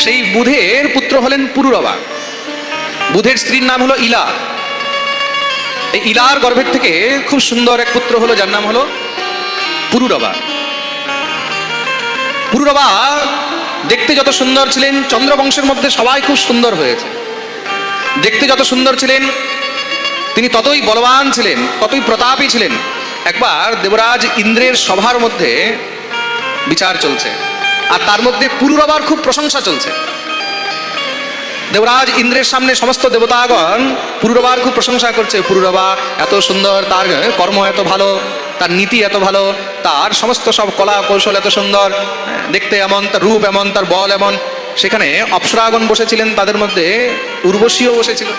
সেই বুধের পুত্র হলেন পুরুরবা। বুধের স্ত্রীর নাম হলো ইলা। এই ইলার গর্ভের থেকে খুব সুন্দর এক পুত্র হলো, যার নাম হলো পুরুরবা। পুরুরবা দেখতে যত সুন্দর ছিলেন, চন্দ্রবংশের মধ্যে সবাই খুব সুন্দর হয়েছে। দেখতে যত সুন্দর ছিলেন, তিনি ততই বলবান ছিলেন, ততই প্রতাপী ছিলেন। একবার দেবরাজ ইন্দ্রের সভার মধ্যে বিচার চলছে। আর তার মধ্যে পুরুরবার খুব প্রশংসা চলছে। দেবরাজ ইন্দ্রের সামনে সমস্ত দেবতাগণ পুরুরবার খুব প্রশংসা করছে। পুরুরবা এত সুন্দর, তার কর্ম এত ভালো, তার নীতি এত ভালো, তার সমস্ত সব কলা কৌশল এত সুন্দর দেখতে এমন, তার রূপ এমন, তার বল এমন। সেখানে অপ্সরাগণ বসেছিলেন, তাদের মধ্যে উর্বশীও বসেছিল।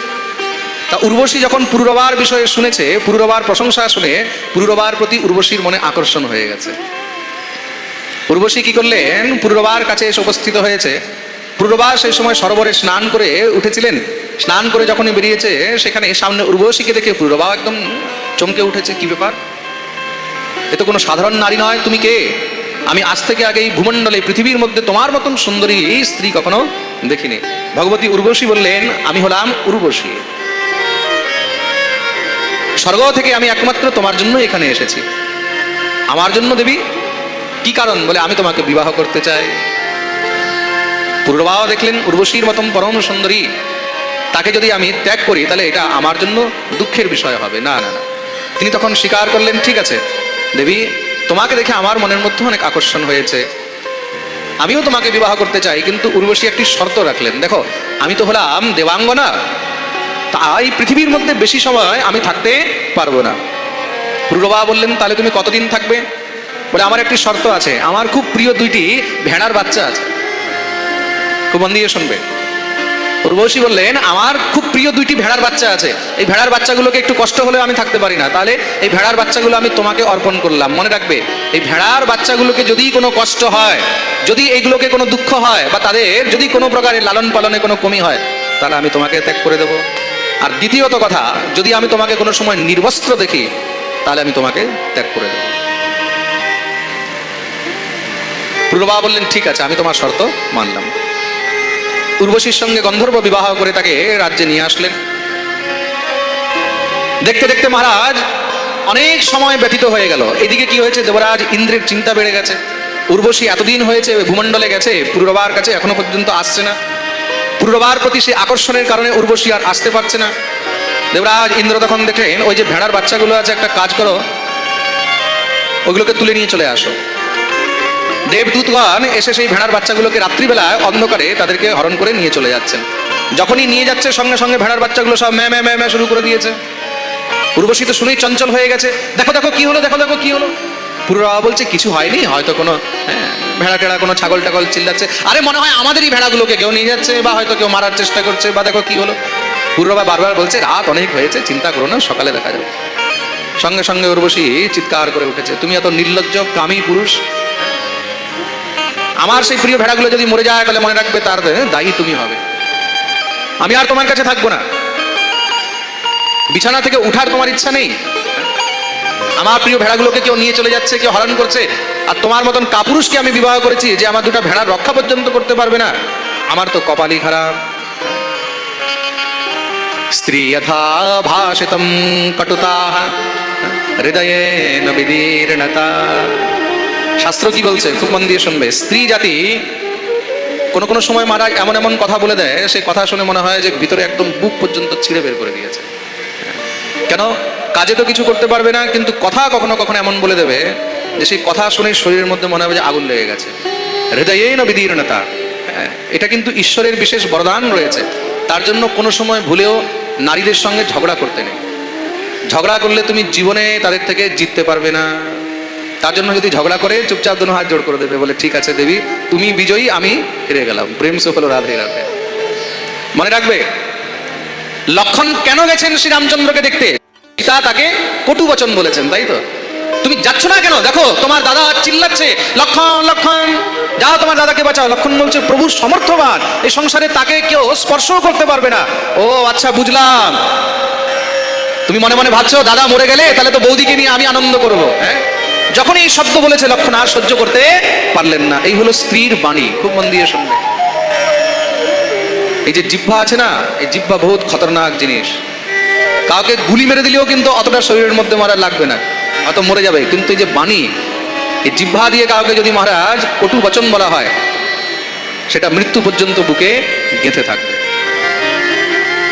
তা উর্বশী যখন পুরুরবার বিষয়ে শুনেছে, পুরুরবার প্রশংসা শুনে পুরুরবার প্রতি উর্বশীর মনে আকর্ষণ হয়ে গেছে। উর্বশী কি করলেন? পূর্ববার কাছে এসে উপস্থিত হয়েছে। পুরুরবার সেই সময় সরোবরে স্নান করে উঠেছিলেন। স্নান করে যখনই বেরিয়েছে, সেখানে সামনে উর্বশীকে দেখে পূর্ববা একদম চমকে উঠেছে। কি ব্যাপার? এ তো কোনো সাধারণ নারী নয়, তুমি কে? আমি আজ থেকে আগে এই ভূমণ্ডলে, পৃথিবীর মধ্যে তোমার মতন সুন্দরী এই স্ত্রী কখনো দেখিনি। ভগবতী উর্বশী বললেন, আমি হলাম উর্বশী। স্বর্গ থেকে আমি একমাত্র তোমার জন্য এখানে এসেছি। আমার জন্য দেবী কি কারণ বলে আমি তোমাকে বিবাহ করতে চাই? পূর্বাও দেখলেন উর্বশীর মতন পরম সুন্দরী। তাকে যদি আমি ত্যাগ করি, তাহলে এটা আমার জন্য দুঃখের বিষয় হবে। না না না। তিনি তখন স্বীকার করলেন, ঠিক আছে, দেবী, তোমাকে দেখে আমার মনের মধ্যে অনেক আকর্ষণ হয়েছে। আমিও তোমাকে বিবাহ করতে চাই, কিন্তু উর্বশী একটি শর্ত রাখলেন। দেখো, আমি তো হলাম দেবাঙ্গনা। তাই পৃথিবীর মধ্যে বেশি সময় আমি থাকতে পারব না। পূর্ববা বললেন, তাহলে তুমি কতদিন থাকবে? বলে, আমার একটি শর্ত আছে। আমার খুব প্রিয় দুইটি ভেড়ার বাচ্চা আছে। খুব মন দিয়ে শুনবে। উর্বশী বললেন, আমার খুব প্রিয় দুইটি ভেড়ার বাচ্চা আছে। এই ভেড়ার বাচ্চাগুলোকে একটু কষ্ট হলে আমি থাকতে পারি না। তাহলে এই ভেড়ার বাচ্চাগুলো আমি তোমাকে অর্পণ করলাম। মনে রাখবে, এই ভেড়ার বাচ্চাগুলোকে যদি কোনো কষ্ট হয়, যদি এইগুলোকে কোনো দুঃখ হয় বা তাদের যদি কোনো প্রকারের লালন পালনে কোনো কমি হয়, তাহলে আমি তোমাকে ত্যাগ করে দেবো। আর দ্বিতীয়ত কথা, যদি আমি তোমাকে কোনো সময় নির্বস্ত্র দেখি, তাহলে আমি তোমাকে ত্যাগ করে দেবো। পূর্বা বললেন, ঠিক আছে, আমি তোমার শর্ত মানলাম। উর্বশীর সঙ্গে গন্ধর্ব বিবাহ করে তাকে রাজ্যে নিয়ে আসলেন। দেখতে দেখতে মহারাজ, অনেক সময় ব্যতীত হয়ে গেল। এদিকে কি হয়েছে? দেবরাজ ইন্দ্রের চিন্তা বেড়ে গেছে। উর্বশী এতদিন হয়েছে ভূমণ্ডলে গেছে পূর্ববার কাছে এখনও পর্যন্ত আসছে না। পূর্ববার প্রতি সে আকর্ষণের কারণে উর্বশী আর আসতে পারছে না। দেবরাজ ইন্দ্র তখন দেখলেন, ওই যে ভেড়ার বাচ্চাগুলো আছে, একটা কাজ করো, ওগুলোকে তুলে নিয়ে চলে আসো। দেবদূতগণ এসে সেই ভেড়ার বাচ্চাগুলোকে রাত্রিবেলায় অন্ধকারে তাদেরকে হরণ করে নিয়ে চলে যাচ্ছেন। যখনই নিয়ে যাচ্ছে সঙ্গে সঙ্গে ভেড়ার বাচ্চাগুলো সব ম্যা ম্যা ম্যা ম্যা শুরু করে দিয়েছে। উর্বশী তো শুনেই চঞ্চল হয়ে গেছে দেখো দেখো কি হলো দেখো দেখো কি হলো? পুরোরা বলছে কিছু হয়নি হয়তো কোনো হ্যাঁ, ভেড়া টেড়া কোনো ছাগল টাগল চিল্লাচ্ছে। আরে মনে হয় আমাদেরই ভেড়াগুলোকে কেউ নিয়ে যাচ্ছে বা হয়তো কেউ মারার চেষ্টা করছে বা দেখো কি হলো? পূর্ববা বারবার বলছে রাত অনেক হয়েছে চিন্তা করো না সকালে দেখা যাবে। সঙ্গে সঙ্গে উর্বশী চিৎকার করে উঠেছে তুমি এত নির্লজ্জ কামী পুরুষ আমার সেই প্রিয় ভেড়াগুলো যদি মরে যায়, তাহলে মনে রাখবে তার দায়ী তুমি হবে। আমি আর তোমার কাছে থাকব না। বিছানা থেকে উঠার তোমার ইচ্ছা নেই? আমার প্রিয় ভেড়াগুলোকে কেউ নিয়ে চলে যাচ্ছে, কেউ হরণ করছে, আর তোমার মতন কাপুরুষকে আমি বিবাহ করেছি যে আমার দুটা ভেড়ার রক্ষা পর্যন্ত করতে পারবে না, আমার তো কপালই খারাপ। স্ত্রী যথা ভাষিতম কটুতা হৃদয়ে নবিদীর্ণতা শাস্ত্র কি বলছে? খুব মন দিয়ে শুনবে। স্ত্রী জাতি কোনো কোনো সময় মারা এমন এমন কথা বলে দেয় সেই কথা শুনে মনে হয় যে ভিতরে একদম বুক পর্যন্ত ছিঁড়ে বের করে দিয়েছে। কেন? কাজে তো কিছু করতে পারবে না কিন্তু কথা কখনো কখনো এমন বলে দেবে যে সেই কথা শুনে শরীরের মধ্যে মনে হবে যে আগুন লেগে গেছে। হৃদয়ে নবিদীর্ণতা হ্যাঁ, এটা কিন্তু ঈশ্বরের বিশেষ বরদান রয়েছে। তার জন্য কোনো সময় ভুলেও নারীদের সঙ্গে ঝগড়া করতে নেই। ঝগড়া করলে তুমি জীবনে তাদের থেকে জিততে পারবে না। তার জন্য যদি ঝগড়া করে, চুপচাপ দুনো হাত জোড় করে দেবে, বলে, ঠিক আছে দেবী, তুমি বিজয়ী, আমি হেরে গেলাম। প্রেম সফল রাধে রাধে। মনে রাখবে, লক্ষণ কেন গেছেন শ্রীরামচন্দ্রকে দেখতে? সীতা তাকে কটু বচন বলেছেন, তাই তো? তুমি যাচ্ছ না কেন? দেখো, তোমার দাদা চিল্লাচ্ছে, লক্ষণ লক্ষণ, যাও তোমার দাদাকে বাঁচাও। লক্ষণ বলছে, প্রভু সমর্থবান এই সংসারে তাকে কেউ স্পর্শও করতে পারবে না। ও আচ্ছা বুঝলাম। তুমি মনে মনে ভাবছ, দাদা মরে গেলে, তাহলে তো বৌদিকে নিয়ে আমি আনন্দ করব। হ্যাঁ? যখন এই শব্দ বলেছে লক্ষণ আর সহ্য করতে পারলেন না। এই হলো স্ত্রীর বাণী, খুব মন দিয়ে শুনবে। এই যে জিহ্বা আছে না, এই জিহ্বা বহুত খতরনাক জিনিস। কাউকে গুলি মেরে দিলেও কিন্তু অতটা শরীরের মধ্যে মারা লাগবে না, অত মরে যাবে। কিন্তু এই যে বাণী, এই জিহ্বা দিয়ে কাউকে যদি মহারাজ কটু বচন বলা হয়, সেটা মৃত্যু পর্যন্ত বুকে গেঁথে থাকবে।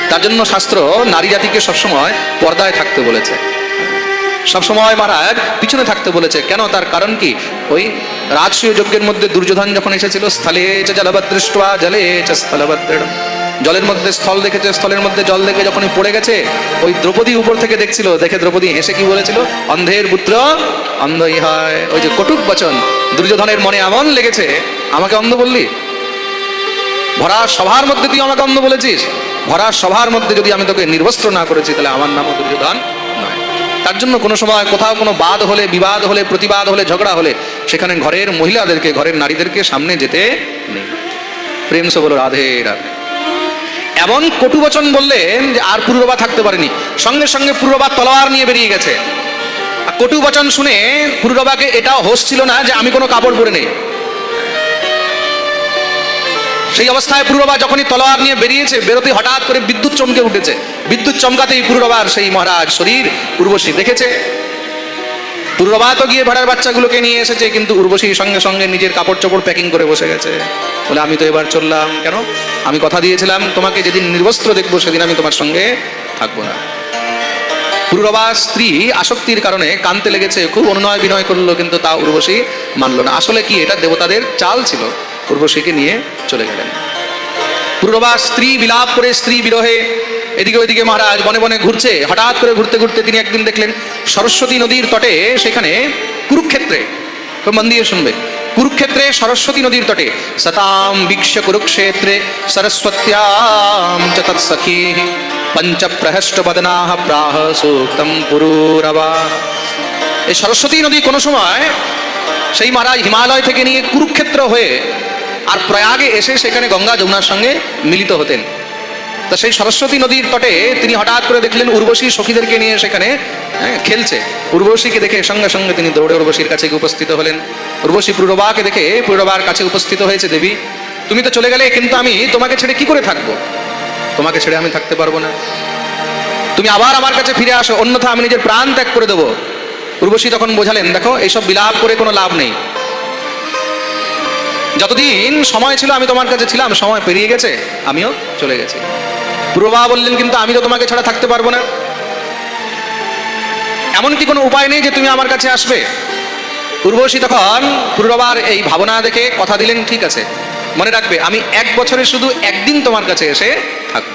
তার জন্য শাস্ত্র নারী জাতিকে সবসময় পর্দায় থাকতে বলেছে। সবসময় মহারাজ পিছনে থাকতে বলেছে। কেন? তার কারণ কি? ওই রাজসূয় যজ্ঞের মধ্যে দুর্যোধন যখন এসেছিল, স্থলে চ জলে চ জলের মধ্যে স্থল দেখেছে, স্থলের মধ্যে জল দেখে যখনই পড়ে গেছে, ওই দ্রৌপদী উপর থেকে দেখছিল। দেখে দ্রৌপদী হেসে কি বলেছিল? অন্ধের পুত্র, অন্ধই হয়। ওই যে কটুক বচন, দুর্যোধনের মনে এমন লেগেছে, আমাকে অন্ধ বললি? ভরা সভার মধ্যে তুই আমাকে অন্ধ বলেছিস? ভরা সভার মধ্যে যদি আমি তোকে নির্বস্ত্র না করেছি, তাহলে আমার নামও দুর্যোধন। তার জন্য কোনো সময় কোথাও কোনো বাদ হলে, বিবাদ হলে, প্রতিবাদ হলে, ঝগড়া হলে, সেখানে ঘরের মহিলাদেরকে, ঘরের নারীদেরকে সামনে যেতে নেই। প্রেম সে বলো রাধে রাধে। এমন কটু বচন বললেন যে আর পূর্ববা থাকতে পারেনি। সঙ্গে সঙ্গে পূর্ববা তলোয়ার নিয়ে বেরিয়ে গেছে। কটু বচন শুনে পূর্ববাকে এটাও হোশ ছিল না যে আমি কোনো কাপড় পরে নেই। সেই অবস্থায় পূর্ববা যখনই তলোয়ার নিয়ে বেরিয়েছে বেরোতে হঠাৎ করে বিদ্যুৎ চমকে উঠেছে। বিদ্যুৎ চমকাতেই পূর্ববার সেই মহারাজ শরীর উর্বশী দেখেছে। পূর্ববা তো গিয়ে ভেড়ার বাচ্চাগুলোকে নিয়ে এসেছে, কিন্তু উর্বশী সঙ্গে সঙ্গে নিজের কাপড় চোপড় প্যাকিং করে বসে গেছে। বলে, আমি তো এবার চললাম, কেন? আমি কথা দিয়েছিলাম, তোমাকে যেদিন নির্বস্ত্র দেখব সেদিন আমি তোমার সঙ্গে থাকব না। পূর্ববা স্ত্রী আসক্তির কারণে কানতে লেগেছে, খুব অনুনয় বিনয় করল, কিন্তু তা উর্বশী মানলো না। আসলে কি, এটা দেবতাদের চাল ছিল। উর্বশীকে নিয়ে চলে গেলেন। পূর্ববা স্ত্রী বিলাপ করে স্ত্রী বিরহে এদিকে ওইদিকে মহারাজ বনে বনে ঘুরছে। হঠাৎ করে ঘুরতে ঘুরতে তিনি একদিন দেখলেন সরস্বতী নদীর তটে সেখানে কুরুক্ষেত্রে খুব মন দিয়ে শুনবে, কুরুক্ষেত্রে সরস্বতী নদীর তটে, সতাম বীক্ষ কুরুক্ষেত্রে সরস্বত্যাম চ তৎসখী পঞ্চ প্রহষ্ট বদনা প্রাহ সূক্তম পুরুরবা। এই সরস্বতী নদী কোনো সময় সেই মহারাজ হিমালয় থেকে নিয়ে কুরুক্ষেত্র হয়ে আর প্রয়াগে এসে সেখানে গঙ্গা যমুনার সঙ্গে মিলিত হতেন। তা সেই সরস্বতী নদীর তটে তিনি হঠাৎ করে দেখলেন উর্বশী সখীদেরকে নিয়ে সেখানে হ্যাঁ, খেলছে। উর্বশীকে দেখে সঙ্গে সঙ্গে তিনি দৌড়ে উর্বশীর কাছে উপস্থিত হলেন। উর্বশী পূর্ববাকে দেখে পূর্ববার কাছে উপস্থিত হয়েছে দেবী তুমি তো চলে গেলে কিন্তু আমি তোমাকে ছেড়ে কি করে থাকব? তোমাকে ছেড়ে আমি থাকতে পারব না। তুমি আবার আমার কাছে ফিরে আসো অন্যথা আমি নিজের প্রাণ ত্যাগ করে দেবো। উর্বশী তখন বোঝালেন দেখো এইসব বিলাপ করে কোনো লাভ নেই। যতদিন সময় ছিল, আমি তোমার কাছে ছিলাম, সময় পেরিয়ে গেছে, আমিও চলে গেছি। পূর্ববা বললেন, কিন্তু আমি তো তোমাকে ছাড়া থাকতে পারব না। এমন কি কোনো উপায় নেই যে তুমি আমার কাছে আসবে? পূর্বশী তখন পূর্ববার এই ভাবনা দেখে কথা দিলেন, ঠিক আছে, মনে রাখবে, আমি এক বছরে শুধু একদিন তোমার কাছে এসে থাকব।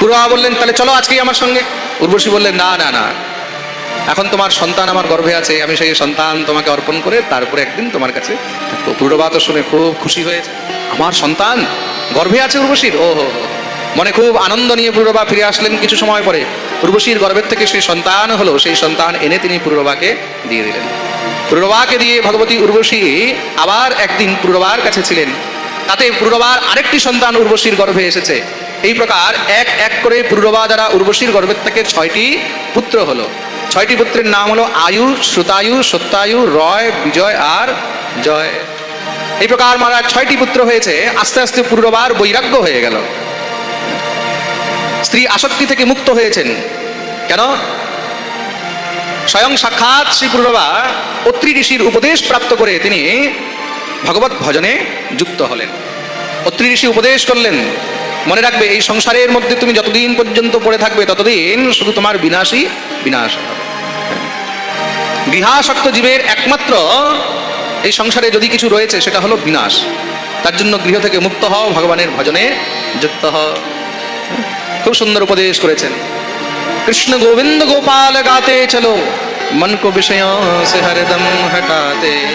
পূর্ববা বললেন, তাহলে চলো আজকেই আমার সঙ্গে। উর্বশী বললেন, না না না এখন তোমার সন্তান আমার গর্ভে আছে, আমি সেই সন্তান তোমাকে অর্পণ করে তারপরে একদিন তোমার কাছে থাকব। পূর্ববা তো শুনে খুব খুশি হয়েছে। আমার সন্তান গর্ভে আছে উর্বশীর? ও হো। মনে খুব আনন্দ নিয়ে পূর্ববা ফিরে আসলেন কিছু সময় পরে। উর্বশীর গর্ভের থেকে সেই সন্তান হলো, সেই সন্তান এনে তিনি পূর্ববাকে দিয়ে দিলেন। পূর্ববাকে দিয়ে ভগবতী উর্বশী আবার একদিন পূর্ববার কাছে ছিলেন। তাতে পূর্ববার আরেকটি সন্তান উর্বশীর গর্ভে এসেছে। এই প্রকার এক এক করে পূর্ববা দ্বারা উর্বশীর গর্ভের থেকে ছয়টি পুত্র হলো। ছয়টি পুত্রের নাম হলো আয়ু, শ্রুতায়ু, সত্যায়ু, রয়, বিজয় আর জয়। এই প্রকার মারা ছয়টি পুত্র হয়েছে, আস্তে আস্তে পূর্ববার বৈরাগ্য হয়ে গেল। স্ত্রী আসক্তি থেকে মুক্ত হয়েছেন। কেন? স্বয়ং সাক্ষাৎ শ্রী পূর্ববা অত্রি ঋষির উপদেশ প্রাপ্ত করে তিনি ভগবত ভজনে যুক্ত হলেন। অত্রি ঋষি উপদেশ করলেন, মনে রাখবে, এই সংসারের মধ্যে তুমি যতদিন পর্যন্ত পড়ে থাকবে, ততদিন শুধু তোমার বিনাশই বিনাশ হবে। গৃহাসক্ত জীবের একমাত্র এই সংসারে যদি কিছু রয়েছে, সেটা হলো বিনাশ। তার জন্য গৃহ থেকে মুক্ত হও, ভগবানের ভজনে যুক্ত হও। খুব সুন্দর উপদেশ করেছেন। কৃষ্ণ গোবিন্দ গোপাল গাতে চলো, মন কো বিষয় হরদম হটাতে।